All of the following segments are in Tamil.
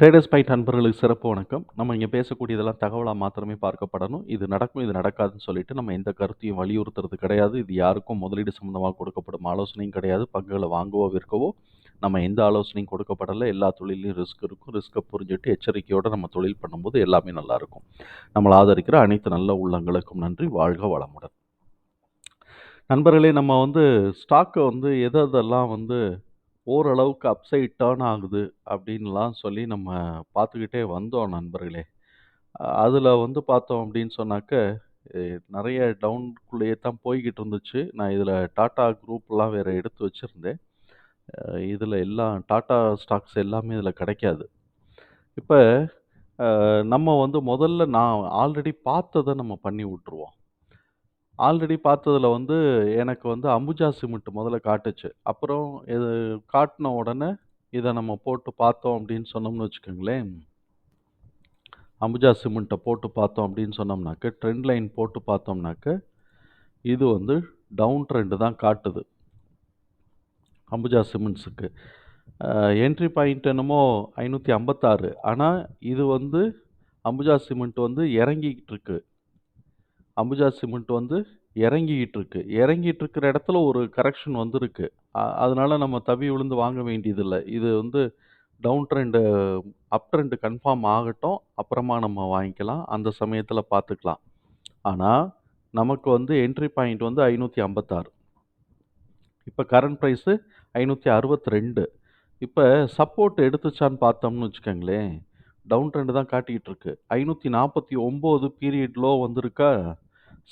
ட்ரேடர்ஸ் பாயிண்ட் நண்பர்களுக்கு சிறப்பு வணக்கம். நம்ம இங்கே பேசக்கூடியதெல்லாம் தகவலாக மாத்திரமே பார்க்கப்படணும். இது நடக்கும் இது நடக்காதுன்னு சொல்லிட்டு நம்ம எந்த கருத்தையும் வலியுறுத்துறது கிடையாது. இது யாருக்கும் முதலீடு சம்மந்தமாக கொடுக்கப்படும் ஆலோசனையும் கிடையாது. பங்குகளை வாங்கவோ விற்கவோ நம்ம எந்த ஆலோசனையும் கொடுக்கப்படலை. எல்லா தொழிலையும் ரிஸ்க் இருக்கும். ரிஸ்க்கை புரிஞ்சுட்டு எச்சரிக்கையோடு நம்ம தொழில் பண்ணும்போது எல்லாமே நல்லாயிருக்கும். நம்மளை ஆதரிக்கிற அனைத்து நல்ல உள்ளங்களுக்கும் நன்றி. வாழ்க வளமுடன். நண்பர்களே நம்ம வந்து ஸ்டாக்கை வந்து எது எதெல்லாம் வந்து ஓரளவுக்கு அப்சைட் டேர்ன் ஆகுது அப்படின்லாம் சொல்லி நம்ம பார்த்துக்கிட்டே வந்தோம் நண்பர்களே. அதில் வந்து பார்த்தோம் அப்படின்னு சொன்னாக்க, எ நெறைய டவுனுக்குள்ளேயே தான் போய்கிட்டு இருந்துச்சு. நான் இதில் டாட்டா குரூப்லாம் வேறு எடுத்து வச்சுருந்தேன் இதில் எல்லாம் டாட்டா ஸ்டாக்ஸ் எல்லாமே இதில் கிடைக்காது. இப்போ நம்ம வந்து முதல்ல நான் ஆல்ரெடி பார்த்தத நம்ம பண்ணி விட்ருவோம் ஆல்ரெடி பார்த்ததுல வந்து எனக்கு வந்து அம்புஜா சிமெண்ட் முதல்ல காட்டுச்சு. அப்புறம் இது காட்டுன உடனே, இத நம்ம போட்டு பார்த்தோம் அப்படின்னு சொன்னோம்னு வச்சுக்கோங்களேன். அம்புஜா சிமெண்ட்ட போட்டு பார்த்தோம் அப்படின்னு சொன்னோம்னாக்க, ட்ரெண்ட் லைன் போட்டு பார்த்தோம்னாக்க, இது வந்து டவுன் ட்ரெண்ட் தான் காட்டுது. அம்புஜா சிமெண்ட்ஸுக்கு. அ என்ட்ரி பாயிண்ட் என்னமோ 556 ஆனா, இது வந்து அம்புஜா சிமெண்ட் வந்து இறங்கிக்கிட்டு இருக்கு. அம்புஜா சிமெண்ட் வந்து இறங்கிக்கிட்டு இருக்கு. இறங்கிட்டு இருக்கிற இடத்துல ஒரு கரெக்ஷன் வந்திருக்கு. அதனால நம்ம தவி விழுந்து வாங்க வேண்டியதில்லை இது வந்து down trend up trend confirm ஆகட்டும். அப்புறமா நம்ம வாங்கிக்கலாம். அந்த சமயத்தில் பார்த்துக்கலாம். ஆனால் நமக்கு வந்து என்ட்ரி பாயிண்ட் வந்து ஐநூற்றி ஐம்பத்தாறு இப்போ கரண்ட் ப்ரைஸு ஐநூற்றி அறுபத்தி ரெண்டு இப்போ சப்போர்ட் எடுத்துச்சான்னு பார்த்தோம்னு வச்சுக்கோங்களேன், டவுன் ட்ரெண்டு தான் காட்டிக்கிட்டு இருக்கு. 549 பீரியட் லோ வந்திருக்கா,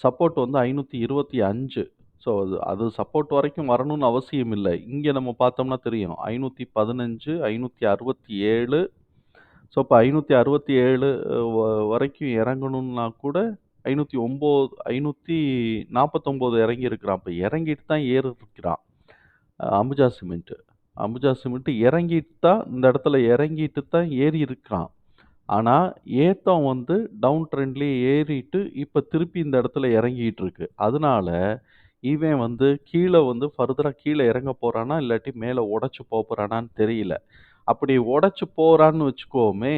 சப்போர்ட் வந்து 525. ஸோ அது அது சப்போர்ட் வரைக்கும் வரணும்னு அவசியம் இல்லை இங்கே நம்ம பார்த்தோம்னா தெரியும். 515, 567 ஸோ இப்போ ஐநூற்றி அறுபத்தி ஏழு வரைக்கும் இறங்கணும்னா கூட 509 549 இறங்கியிருக்கிறான். இப்போ இறங்கிட்டு தான் ஏறிருக்கிறான். இருக்கிறான் அம்புஜா சிமெண்ட்டு அம்புஜா சிமெண்ட்டு இறங்கிட்டு தான் இந்த இடத்துல இறங்கிட்டு தான் ஏறி இருக்கிறான். ஆனால் ஏத்தம் வந்து டவுன் ட்ரெண்ட்லேயே ஏறிட்டு, இப்போ திருப்பி இந்த இடத்துல இறங்கிட்டு இருக்கு. அதனால, இவன் வந்து கீழ வந்து ஃபர்தரா கீழ இறங்க போறானா, இல்லாட்டி மேல உடைச்சு போப்போறானான்னு தெரியல. அப்படி உடைச்சு போறான்னு வச்சுக்குவோமே,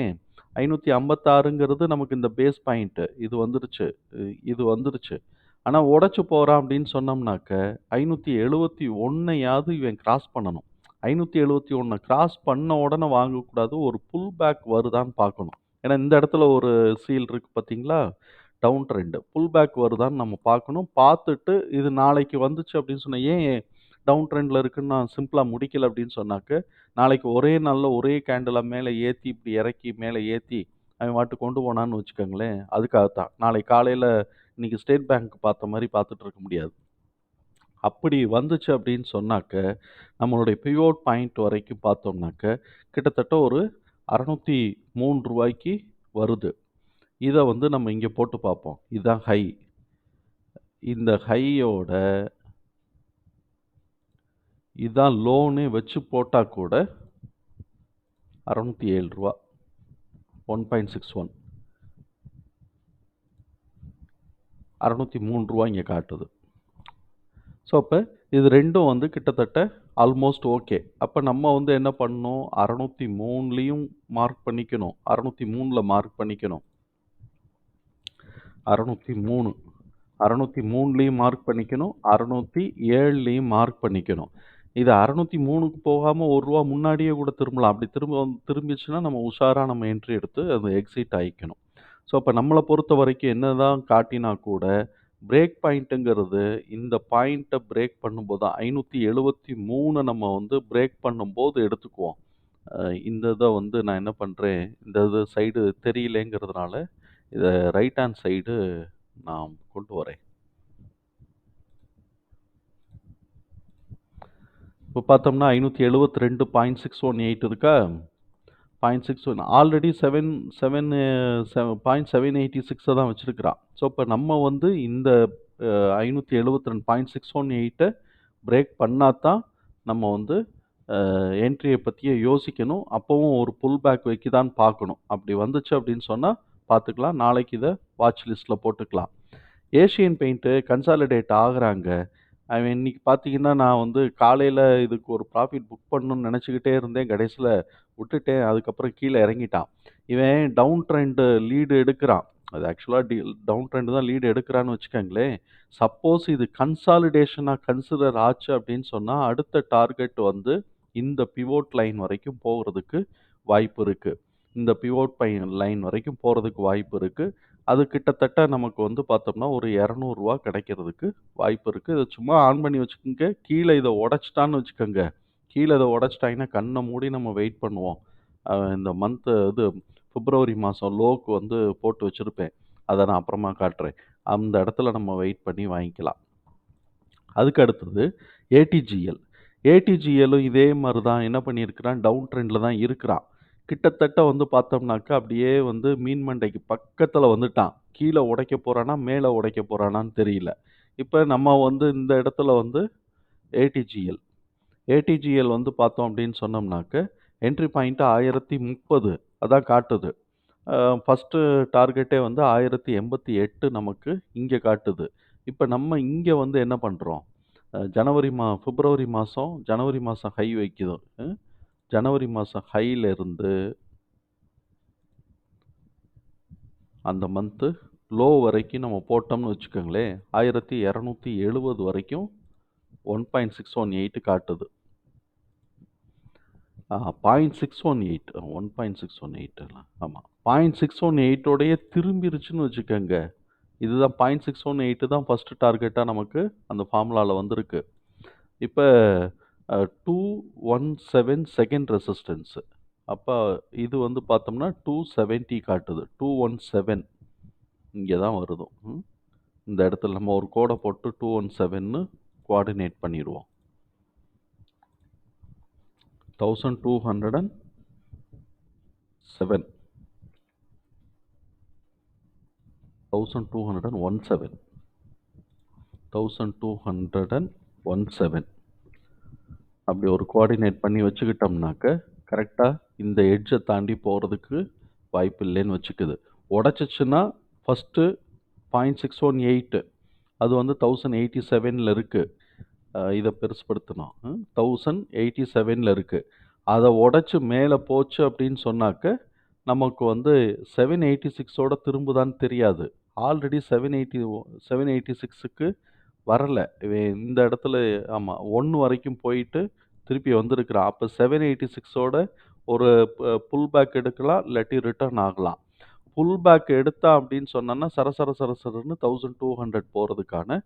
556ங்கிறது நமக்கு இந்த பேஸ் பாயிண்ட். இது வந்துருச்சு. இது வந்துருச்சு. ஆனா, உடைச்சு போறான் அப்படின்னு சொன்னோம்னாக்க, 571யாவது இவன் கிராஸ் பண்ணணும். 571 கிராஸ் பண்ண உடனே வாங்கக்கூடாது. ஒரு புல் பேக் வருதான்னு பார்க்கணும். ஏன்னா, இந்த இடத்துல ஒரு சீல் இருக்குது பார்த்தீங்களா? டவுன் ட்ரெண்டு புல் பேக் வருதான்னு நம்ம பார்க்கணும். பார்த்துட்டு இது நாளைக்கு வந்துச்சு அப்படின்னு சொன்னால் ஏன் டவுன் ட்ரெண்டில் இருக்குன்னு நான் சிம்பிளாக முடிக்கல அப்படின்னு சொன்னாக்க, நாளைக்கு ஒரே நாளில் ஒரே கேண்டில மேலே ஏற்றி இப்படி இறக்கி மேலே ஏற்றி அவன் வாட்டு கொண்டு போனான்னு வச்சுக்கோங்களேன், அதுக்காகத்தான். நாளைக்கு காலையில் இன்னைக்கு ஸ்டேட் பேங்க் பார்த்த மாதிரி பார்த்துட்டு இருக்க முடியாது. அப்படி வந்துச்சு அப்படின்னு சொன்னாக்க, நம்மளுடைய பிவோட் பாயிண்ட் வரைக்கும் பார்த்தோம்னாக்க, கிட்டத்தட்ட ஒரு அறநூற்றி மூணு ரூபாய்க்கு வருது. இதை வந்து நம்ம இங்கே போட்டு பார்ப்போம். இதுதான் ஹை. இந்த ஹையோட இதான் லோனு வச்சு போட்டால் கூட அறநூற்றி ஏழு ரூபா ஒன் பாயிண்ட் சிக்ஸ் ஒன் அறநூற்றி மூணு ரூபா இங்கே காட்டுது. ஸோ, அப்போ இது ரெண்டும் வந்து கிட்டத்தட்ட ஆல்மோஸ்ட் ஓகே. அப்போ நம்ம வந்து என்ன பண்ணணும், 603லயும் மார்க் பண்ணிக்கணும். 603ல மார்க் பண்ணிக்கணும். 603 603லயும் மார்க் பண்ணிக்கணும். 607லயும் மார்க் பண்ணிக்கணும். இது அறநூற்றி மூணுக்கு போகாமல் ஒரு ரூபா முன்னாடியே கூட திரும்பலாம். அப்படி திரும்ப திரும்பிச்சுன்னா, நம்ம உஷாராக நம்ம என்ட்ரி எடுத்து அது எக்ஸிட் ஆகிக்கணும் ஸோ, இப்போ நம்மளை பொறுத்த வரைக்கும் என்ன தான் காட்டினா கூட, பிரேக் பாயிண்ட்டுங்கிறது இந்த பாயிண்ட்டை பிரேக் பண்ணும்போது தான் 573 நம்ம வந்து பிரேக் பண்ணும்போது எடுத்துக்குவோம். இந்த இதை வந்து நான் என்ன பண்ணுறேன் இந்த இது சைடு தெரியலேங்கிறதுனால, இதை ரைட் ஹேண்ட் சைடு நான் கொண்டு வரேன். இப்போ பார்த்தோம்னா 572.618 இருக்கா? 0.61 already seven seven point seven eighty சிக்ஸை தான் வச்சுருக்கிறான் ஸோ, இப்போ நம்ம வந்து இந்த அ 572.618 பிரேக் பண்ணால் தான் நம்ம வந்து என்ட்ரியை பற்றியே யோசிக்கணும். அப்போவும் ஒரு புல் பேக் வைக்கிதான்னு பார்க்கணும். அப்படி வந்துச்சு அப்படின்னு சொன்னால் பார்த்துக்கலாம். நாளைக்கு இதை வாட்ச் லிஸ்ட்டில் போட்டுக்கலாம். ஏஷியன் பெயிண்ட்டு கன்சாலிடேட் ஆகுறாங்க. அவன் இன்னைக்கு பார்த்தீங்கன்னா, நான் வந்து காலையில் இதுக்கு ஒரு ப்ராஃபிட் புக் பண்ணணும்னு நினச்சிக்கிட்டே இருந்தேன். கடைசியில் விட்டுட்டேன். அதுக்கப்புறம் கீழே இறங்கிட்டான். இவன் டவுன் ட்ரெண்டு லீடு எடுக்கிறான் அது ஆக்சுவலாக டி டவுன் ட்ரெண்டு தான் லீடு எடுக்கிறான்னு வச்சுக்கோங்களேன் சப்போஸ் இது கன்சாலிடேஷனாக கன்சிடர் ஆச்சு அப்படின்னு சொன்னால் அடுத்த டார்கெட் வந்து இந்த பிவோட் லைன் வரைக்கும் போகிறதுக்கு வாய்ப்பு இருக்குது இந்த பிவோட் பை லைன் வரைக்கும் போகிறதுக்கு வாய்ப்பு இருக்குது அது கிட்டத்தட்ட நமக்கு வந்து பார்த்தோம்னா, ஒரு இரநூறுவா கிடைக்கிறதுக்கு வாய்ப்பு இருக்குது இதை சும்மா ஆன் பண்ணி வச்சுக்கோங்க கீழே இதை உடச்சிட்டான்னு வச்சுக்கோங்க கீழே இதை உடச்சிட்டாங்கன்னா கண்ணை மூடி நம்ம வெயிட் பண்ணுவோம். இந்த மந்த்து இது பிப்ரவரி மாதம் லோக்கு வந்து போட்டு வச்சுருப்பேன் அதை நான் அப்புறமா காட்டுறேன். அந்த இடத்துல நம்ம வெயிட் பண்ணி வாங்கிக்கலாம். அதுக்கு அடுத்தது ஏடிஜிஎல். ஏடிஜிஎல்லும் இதே மாதிரி தான் என்ன பண்ணியிருக்கிறான், டவுன் ட்ரெண்டில் தான் இருக்கிறான். கிட்டத்தட்ட வந்து பார்த்தோம்னாக்கா, அப்படியே வந்து மீன் மண்டைக்கு பக்கத்தில் வந்துட்டான். கீழே உடைக்க போகிறானா மேலே உடைக்க போகிறானான்னு தெரியல. இப்போ நம்ம வந்து இந்த இடத்துல வந்து ஏடிஜிஎல். ஏடிஜிஎல் வந்து பார்த்தோம் அப்படின்னு சொன்னோம்னாக்க, என்ட்ரி பாயிண்ட்டு ஆயிரத்தி முப்பது அதான் காட்டுது. ஃபஸ்ட்டு டார்கெட்டே வந்து 1088 நமக்கு இங்கே காட்டுது. இப்போ நம்ம இங்கே வந்து என்ன பண்ணுறோம் ஜனவரி மா பிப்ரவரி மாதம் ஜனவரி மாதம் ஹை வைக்குது. ஜனவரி மாதம் ஹையில் இருந்து அந்த மந்த்து லோ வரைக்கும் நம்ம போட்டோம்னு வச்சுக்கோங்களேன் ஆயிரத்தி இரநூத்தி எழுபது வரைக்கும் one point six one eight காட்டுது. Point six one eight one point six one எயிட்டுலாம் ஆமாம் பாயிண்ட் சிக்ஸ் ஒன் எயிட்டோடைய திரும்பிருச்சுன்னு வச்சுக்கோங்க. இதுதான் பாயிண்ட் சிக்ஸ் ஒன் எயிட்டு தான் ஃபஸ்ட்டு டார்கெட்டாக நமக்கு அந்த ஃபார்முலாவில் வந்திருக்கு. இப்போ two one seven second resistance. அப்போ இது வந்து பார்த்தோம்னா டூ செவன்ட்டி காட்டுது. Two one seven. இங்கே தான் வருதும் இந்த இடத்துல நம்ம ஒரு கோடை போட்டு டூ ஒன் செவன்னு கோஆர்டினேட் பண்ணிடுவோம். Thousand two hundred and seven thousand two hundred and one seven thousand two hundred and one seven அப்படி ஒரு கோஆர்டினேட் பண்ணி வச்சுக்கிட்டோம்னாக்க, கரெக்டாக இந்த எட்ஜை தாண்டி போகிறதுக்கு வாய்ப்பு இல்லைன்னு வச்சுக்குது. உடைச்சுச்சுன்னா ஃபர்ஸ்ட்டு 0.618 அது வந்து தௌசண்ட் எயிட்டி செவனில் இருக்குது இதை பெருசுப்படுத்தணும் தௌசண்ட் எயிட்டி செவனில் இருக்குது அதை உடச்சி மேலே போச்சு அப்படின்னு சொன்னாக்க, நமக்கு வந்து 786ஓட திரும்புதான்னு தெரியாது. ஆல்ரெடி 780 786க்கு வரல. இவன் இந்த இடத்துல ஆமா 1 வரைக்கும் போயிட்டு திருப்பி வந்திருக்கிறான். அப்ப 786ஓட ஒரு ப புல் பேக் எடுக்கலாம். இல்லாட்டி ரிட்டர்ன் ஆகலாம். புல் பேக் எடுத்தான் அப்படின்னு சொன்னோம்னா, சரசர சரசரன்னு தௌசண்ட் டூ 1200 போறதுக்கான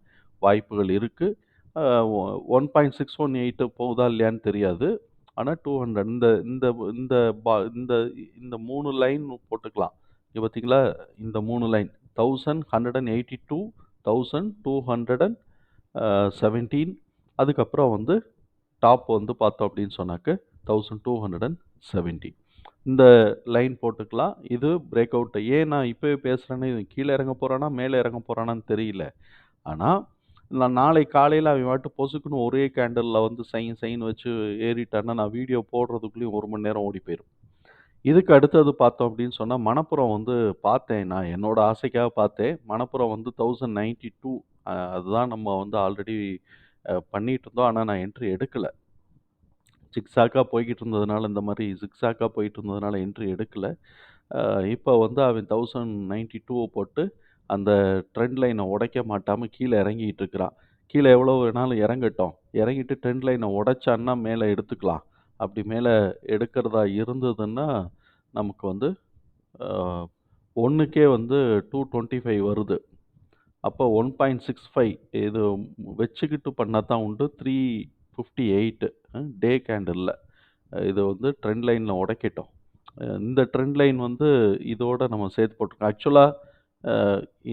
வாய்ப்புகள் இருக்கு. அ ஒ 1.618 போகுதா இல்லையான்னு தெரியாது. ஆனா 200 இந்த இந்த இந்த பா இந்த இந்த 3 லைன் போட்டுக்கலாம். இங்க பார்த்தீங்களா? இந்த 3 line 1182 thousand two hundred and seventeen அதுக்கப்புறம் வந்து டாப் வந்து பார்த்தோம் அப்படின்னு சொன்னாக்க 1270 இந்த லைன் போட்டுக்கலாம். இது பிரேக் அவுட்டு ஏன் நான் இப்போவே பேசுகிறேன்னு கீழே இறங்க போகிறானா மேலே இறங்க போறானான்னு தெரியல. ஆனால் நான் நாளை காலையில் அவன் வாட்டு பொசுக்குன்னு ஒரே கேண்டலில் வந்து சைன் சைன் வச்சு ஏறிட்டான்னா, நான் வீடியோ போடுறதுக்குள்ளேயும் ஒரு மணி நேரம் ஓடி போயிடும் இதுக்கு அடுத்தது பார்த்தோம் அப்படின்னு சொன்னால் மணப்புறம் வந்து பார்த்தேன். நான் என்னோட ஆசைக்காக பார்த்தேன். மணப்புறம் வந்து தௌசண்ட் நைன்டி டூ அதுதான் நம்ம வந்து ஆல்ரெடி பண்ணிகிட்டு இருந்தோம். ஆனால் நான் என்ட்ரி எடுக்கலை ஜிக்ஸாக்கா போய்கிட்டு இருந்ததுனால, இந்த மாதிரி ஜிக்ஸாக்கா போயிட்டு இருந்ததுனால என்ட்ரி எடுக்கலை இப்போ வந்து அவன் 1092 போட்டு அந்த ட்ரெண்ட் லைனை உடைக்க மாட்டாமல் கீழே இறங்கிட்டு இருக்கிறான். கீழே எவ்வளோ வேணாலும் இறங்கட்டும். இறங்கிட்டு ட்ரெண்ட் லைனை உடைச்சான்னா மேலே எடுத்துக்கலாம். அப்படி மேலே எடுக்கிறதா இருந்ததுன்னா, நமக்கு வந்து ஒன்றுக்கே வந்து டூ டுவெண்ட்டி ஃபைவ் வருது. அப்போ ஒன் பாயிண்ட் சிக்ஸ் ஃபைவ் இது வச்சுக்கிட்டு பண்ணால் தான் உண்டு. Three fifty eight day candle இது வந்து ட்ரெண்ட் லைனில் உடைக்கிட்டோம் இந்த ட்ரெண்ட் லைன் வந்து இதோடு நம்ம சேர்த்து போட்டுருக்கோம். ஆக்சுவலாக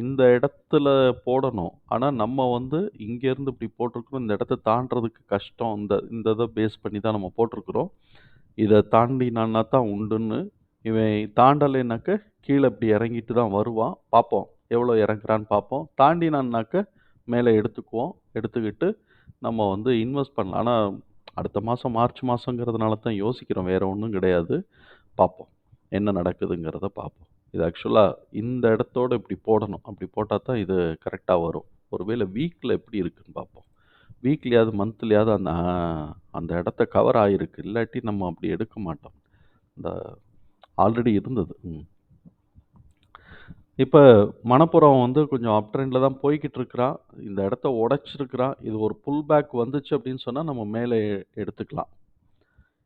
இந்த இடத்துல போடணும். ஆனால் நம்ம வந்து இங்கேருந்து இப்படி போட்டிருக்கிறோம். இந்த இடத்த தாண்டுறதுக்கு கஷ்டம். இந்த இந்த இதை பேஸ் பண்ணி தான் நம்ம போட்டிருக்கிறோம். இதை தாண்டினான்னா தான் உண்டுன்னு. இவன் தாண்டலைனாக்க கீழே இப்படி இறங்கிட்டு தான் வருவான். பார்ப்போம். எவ்வளோ இறங்குறான்னு பார்ப்போம். தாண்டினான்னாக்க மேலே எடுத்துக்குவோம். எடுத்துக்கிட்டு நம்ம வந்து இன்வெஸ்ட் பண்ணலாம். ஆனால் அடுத்த மாதம் மார்ச் மாதங்கிறதுனால தான் யோசிக்கிறோம். வேறு ஒன்றும் கிடையாது. பார்ப்போம். என்ன நடக்குதுங்கிறத பார்ப்போம். இது ஆக்சுவலாக இந்த இடத்தோடு இப்படி போடணும். அப்படி போட்டால் தான் இது கரெக்டாக வரும். ஒருவேளை வீக்கில் எப்படி இருக்குன்னு பார்ப்போம். வீக்லியாவது, மந்த்லியாவது அந்த அந்த இடத்த கவர் ஆகிருக்கு இல்லாட்டி நம்ம அப்படி எடுக்க மாட்டோம். இந்த ஆல்ரெடி இருந்தது. இப்போ மணப்புறம் வந்து கொஞ்சம் அப் ட்ரெண்டில் தான் போய்கிட்டு இருக்கிறான். இந்த இடத்த உடைச்சிருக்கிறான். இது ஒரு புல் பேக் வந்துச்சு அப்படின்னு சொன்னால் நம்ம மேலே எடுத்துக்கலாம்.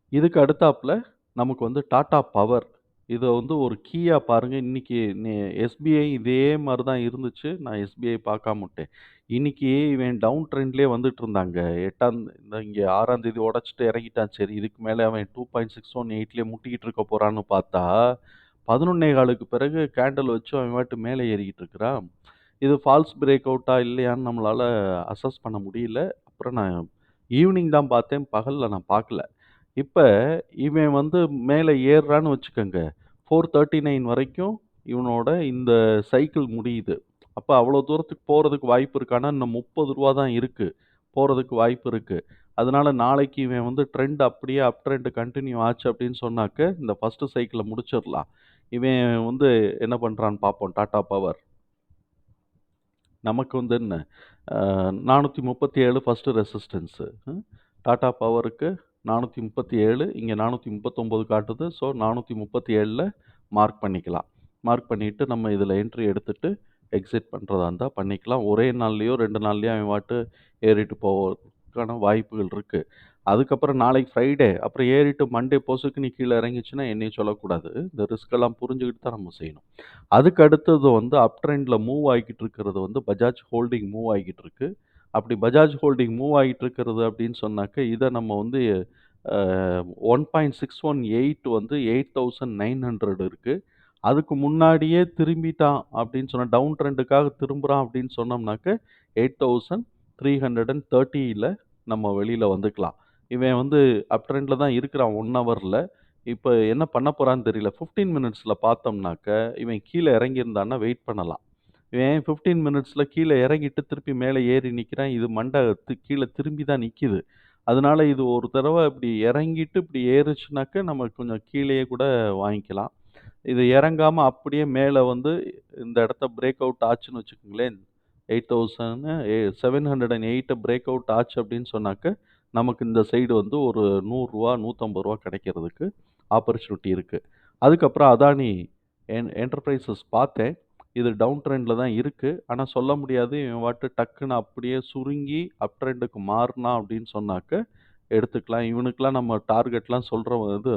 இதுக்கு அடுத்தாப்புல நமக்கு வந்து டாட்டா பவர். இதை வந்து ஒரு கீயாக பாருங்கள் இன்றைக்கி எஸ்பிஐ இதே மாதிரி தான் இருந்துச்சு. நான் எஸ்பிஐ பார்க்காம விட்டேன். இன்னைக்கு இவன் டவுன் ட்ரெண்ட்லேயே வந்துட்டு இருந்தாங்க. எட்டாம் இந்த இங்கே ஆறாம் தேதி உடச்சிட்டு இறங்கிட்டான். சரி இதுக்கு மேலே அவன் 2.618லயே முட்டிக்கிட்டு இருக்க போகிறான்னு பார்த்தா, 11.15க்கு பிறகு கேண்டில் வச்சு அவன் வாட்டு மேலே ஏறிக்கிட்டு இருக்கிறான். இது ஃபால்ஸ் பிரேக் அவுட்டா இல்லையான்னு நம்மளால அசஸ் பண்ண முடியல. அப்புறம் நான் ஈவினிங் தான் பார்த்தேன். பகலில் நான் பார்க்கல. இப்ப இவன் வந்து மேலே ஏறுறான்னு வச்சுக்கங்க. 439 வரைக்கும் இவனோட இந்த சைக்கிள் முடியுது. அப்ப அவ்வளோ தூரத்துக்கு போறதுக்கு வாய்ப்பு இருக்கு. ஆனா இன்னும் ரூ. 30 தான் இருக்கு. போறதுக்கு வாய்ப்பு இருக்கு. அதனால நாளைக்கு இவன் வந்து ட்ரெண்ட் அப்படியே அப் ட்ரெண்ட் கன்டின்யூ ஆச்சு அப்படின்னு சொன்னாக்க, இந்த ஃபர்ஸ்ட் சைக்கிள முடிச்சிடலாம். இவன் வந்து என்ன பண்றான்னு பார்ப்போம். டாடா பவர். நமக்கு வந்து என்ன அ 437 ஃபர்ஸ்ட் ஃபஸ்ட்டு ம். டாடா பவருக்கு நானூற்றி முப்பத்தி ஏழு இங்கே நானூற்றி முப்பத்தொம்போது காட்டுது. ஸோ 437ல மார்க் பண்ணிக்கலாம். மார்க் பண்ணிவிட்டு நம்ம இதில் என்ட்ரி எடுத்துகிட்டு எக்ஸிட் பண்ணுறதா இருந்தால் பண்ணிக்கலாம். ஒரே நாள்லேயோ ரெண்டு நாள்லேயோ அவன் வாட்டு ஏறிட்டு போவதுக்கான வாய்ப்புகள் இருக்குது அதுக்கப்புறம் நாளைக்கு ஃப்ரைடே. அப்புறம் ஏறிட்டு மண்டே போஸுக்குன்னு கீழே இறங்கிச்சுன்னா என்னையும் சொல்லக்கூடாது. இந்த ரிஸ்க் எல்லாம் தான் நம்ம செய்யணும். அதுக்கு அடுத்தது வந்து அப் ட்ரெண்டில் மூவ் ஆகிக்கிட்டு இருக்கிறது வந்து பஜாஜ் ஹோல்டிங் மூவ் ஆகிக்கிட்டு இருக்குது அப்படி பஜாஜ் ஹோல்டிங் மூவ் ஆகிட்டு இருக்கிறது அப்படின்னு சொன்னாக்க, இதை நம்ம வந்து one point six one eight வந்து எயிட் தௌசண்ட் நைன் ஹண்ட்ரட் இருக்குது அதுக்கு முன்னாடியே திரும்பிட்டான் அப்படின்னு சொன்னால் டவுன் ட்ரெண்டுக்காக திரும்புகிறான் அப்படின்னு சொன்னோம்னாக்க, 8,330ல நம்ம வெளியில் வந்துக்கலாம். இவன் வந்து அப் ட்ரெண்டில் தான் இருக்கிறான் ஒன் ஹவரில் இப்போ என்ன பண்ண போகிறான்னு தெரியல. ஃபிஃப்டீன் மினிட்ஸில் பார்த்தோம்னாக்க, இவன் கீழே இறங்கியிருந்தான்னா வெயிட் பண்ணலாம். இவன் ஃபிஃப்டீன் மினிட்ஸில் கீழே இறங்கிட்டு திருப்பி மேலே ஏறி நிற்கிறான் இது மண்ட கீழே திரும்பி தான் நிற்கிது அதனால இது ஒரு தடவை இப்படி இறங்கிட்டு இப்படி ஏறுச்சுனாக்க, நம்ம கொஞ்சம் கீழேயே கூட வாங்கிக்கலாம். இது இறங்காமல் அப்படியே மேலே வந்து இந்த இடத்த பிரேக் அவுட் ஆச்சுன்னு வச்சுக்கோங்களேன். Eight thousand seven hundred and எயிட்டை break out ஆச்சு அப்படின்னு சொன்னாக்க, நமக்கு இந்த சைடு வந்து ஒரு நூறுரூவா நூற்றம்பது ரூபா கிடைக்கிறதுக்கு ஆப்பர்ச்சுனிட்டி இருக்குது அதுக்கப்புறம் அதானி என் என்டர்பிரைசஸ் பார்த்தேன். இது டவுன் ட்ரெண்டில் தான் இருக்குது ஆனால் சொல்ல முடியாது. இவன் வாட்டு டக்குன்னு அப்படியே சுருங்கி அப் ட்ரெண்டுக்கு மாறினா அப்படின்னு சொன்னாக்க, எடுத்துக்கலாம். இவனுக்கெலாம் நம்ம டார்கெட்லாம் சொல்கிற இது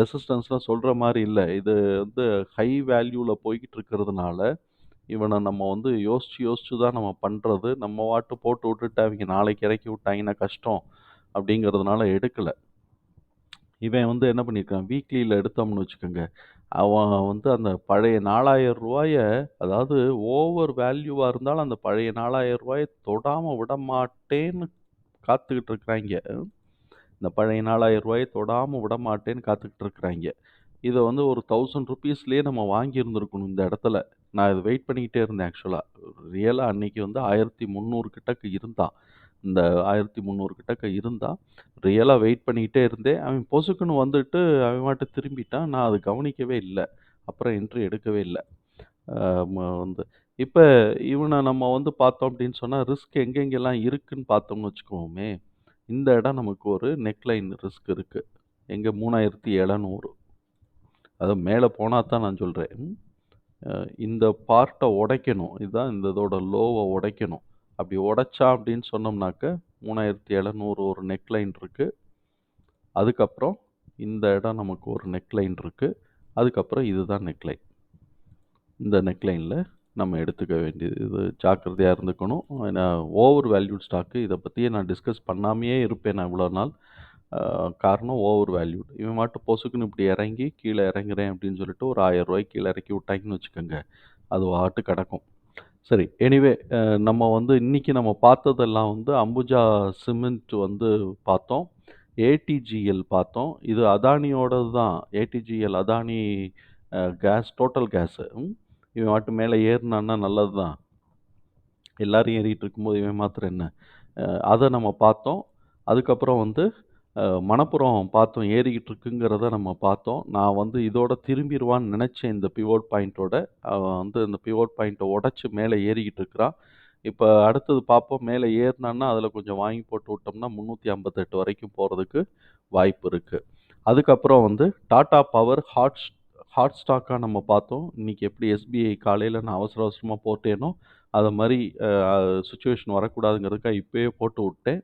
ரெசிஸ்டன்ஸ்லாம் சொல்கிற மாதிரி இல்லை இது வந்து ஹை வேல்யூவில் போய்கிட்டு இருக்கிறதுனால, இவனை நம்ம வந்து யோசித்து யோசித்து தான் நம்ம பண்ணுறது நம்ம வாட்டு போட்டு விட்டுட்டு அவங்க நாளைக்கு இறக்கி விட்டாங்கன்னா கஷ்டம் அப்படிங்கிறதுனால எடுக்கலை இவன் வந்து என்ன பண்ணியிருக்கான், வீக்லியில் எடுத்தோம்னு வச்சுக்கோங்க. அவன் வந்து அந்த பழைய நாலாயிரம் ரூபாயை அதாவது ஓவர் வேல்யூவாக இருந்தாலும் அந்த பழைய நாலாயிரம் ரூபாயை தொடாமல் விடமாட்டேன்னு காத்துக்கிட்டு இருக்கிறாங்க இந்த பழைய ரூ. 4,000 தொடாம விடமாட்டேன்னு காத்துக்கிட்டு இருக்கிறாங்க இதை வந்து ஒரு தௌசண்ட் ருபீஸ்லேயே நம்ம வாங்கியிருந்துருக்கணும் இந்த இடத்துல. நான் இத வெயிட் பண்ணிக்கிட்டே இருந்தேன் ஆக்சுவலாக ரியலாக அன்னைக்கு வந்து ஆயிரத்தி முந்நூறு கிட்டக்கு இருந்தான். இந்த 1300 கிட்டக்க இருந்தான். ரியலாக வெயிட் பண்ணிக்கிட்டே இருந்தேன். அவன் பொசுக்குன்னு வந்துட்டு அவன் மாட்டு திரும்பிட்டான். நான் அது கவனிக்கவே இல்லை அப்புறம் என்ட்ரி எடுக்கவே இல்லை வந்து இப்போ இவனை நம்ம வந்து பார்த்தோம் அப்படின்னு சொன்னால் ரிஸ்க் எங்கெங்கெல்லாம் இருக்குன்னு பார்த்தோம்னு வச்சுக்கோமே இந்த இடம் நமக்கு ஒரு நெக்லைன் ரிஸ்க் இருக்குது எங்கே மூணாயிரத்தி எழுநூறு அது மேலே போனால் தான் நான் சொல்கிறேன் இந்த பார்ட்டை உடைக்கணும். இதுதான் இந்த இதோட லோவை உடைக்கணும். அப்படி உடச்சா அப்படின்னு சொன்னோம்னாக்க, 3700 ஒரு நெக்லைன் இருக்குது அதுக்கப்புறம் இந்த இடம் நமக்கு ஒரு நெக்லைன் இருக்குது அதுக்கப்புறம் இதுதான் நெக்லைன். இந்த நெக்லைனில் நம்ம எடுத்துக்க வேண்டியது இது ஜாக்கிரதையாக இருந்துக்கணும். ஏன்னா ஓவர் வேல்யூட் ஸ்டாக்கு இதை பற்றியே நான் டிஸ்கஸ் பண்ணாமையே இருப்பேன் நான் இவ்வளோ நாள். காரணம் ஓவர் வேல்யூட். இவன் மட்டும் பொசுக்குன்னு இப்படி இறங்கி கீழே இறங்குறேன் அப்படின்னு சொல்லிட்டு ஒரு ஆயிரம் ரூபாய்க்கு கீழே இறக்கி விட்டாங்கன்னு வச்சுக்கோங்க. அது வாட்டு கிடக்கும். சரி எனிவே நம்ம வந்து இன்னைக்கு நம்ம பார்த்ததெல்லாம் வந்து அம்புஜா சிமெண்ட் வந்து பார்த்தோம். ஏடிஜிஎல் பார்த்தோம். இது அதானியோடது தான். ATGL Adani gas total gas. இவன் வாட்டு மேலே ஏறினான்னா நல்லது தான். எல்லாரும் ஏறிட்டு இருக்கும்போது இவன் மாத்திரம் என்ன? அதை நம்ம பார்த்தோம். அதுக்கப்புறம் வந்து அ மணப்புறம் பார்த்தோம். ஏறிக்கிட்டு இருக்குங்கிறத நம்ம பார்த்தோம். நான் வந்து இதோட திரும்பிருவான்னு நினைச்சேன் இந்த பிவோட் பாயிண்ட்டோட. அவன் வந்து இந்த பிவோட் பாயிண்ட்ட உடைச்சு மேலே ஏறிக்கிட்டு இருக்கிறான். இப்போ அடுத்தது பார்ப்போம். மேலே ஏறுனான்னா, அதில கொஞ்சம் வாங்கி போட்டு விட்டோம்னா, 358 வரைக்கும் போறதுக்கு வாய்ப்பு இருக்கு. அதுக்கப்புறம் வந்து டாடா பவர் ஹாட் ஹாட் ஸ்டாக்காக நம்ம பார்த்தோம். இன்னைக்கு எப்படி எஸ்பிஐ காலையில நான் அவசர அவசரமா போட்டேனோ, அது மாரி அ வரக்கூடாதுங்கிறதுக்காக இப்பயே போட்டு விட்டேன்.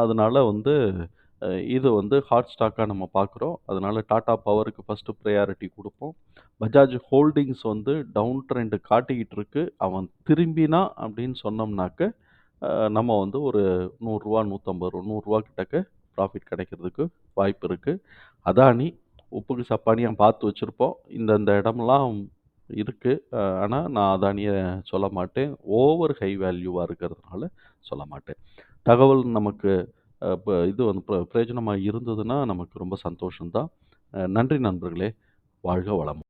அதனால வந்து இது வந்து ஹாட் ஸ்டாக்காக நம்ம பார்க்குறோம். அதனால டாட்டா பவருக்கு ஃபஸ்ட்டு ப்ரையாரிட்டி கொடுப்போம் பஜாஜ் ஹோல்டிங்ஸ் வந்து டவுன் ட்ரெண்டு காட்டிக்கிட்டு இருக்கு. அவன் திரும்பினா அப்படின்னு சொன்னோம்னாக்க, நம்ம வந்து ஒரு ரூ. 100 ரூ. 150 ரூ. 100 கிட்டக்க ப்ராஃபிட் கிடைக்கிறதுக்கு வாய்ப்பு இருக்குது அதானி, உப்புக்கு சப்பானியாக பார்த்து வச்சுருப்போம் இந்தந்த இடம்லாம் இருக்குது ஆனால் நான் அதானியை சொல்ல மாட்டேன். ஓவர் ஹை வேல்யூவாக இருக்கிறதுனால சொல்ல மாட்டேன். தகவல் நமக்கு இப்போ இது வந்து ப பிரயோஜனமாக இருந்ததுன்னா, நமக்கு ரொம்ப சந்தோஷம்தான் நன்றி நண்பர்களே! வாழ்க வளமுடன்.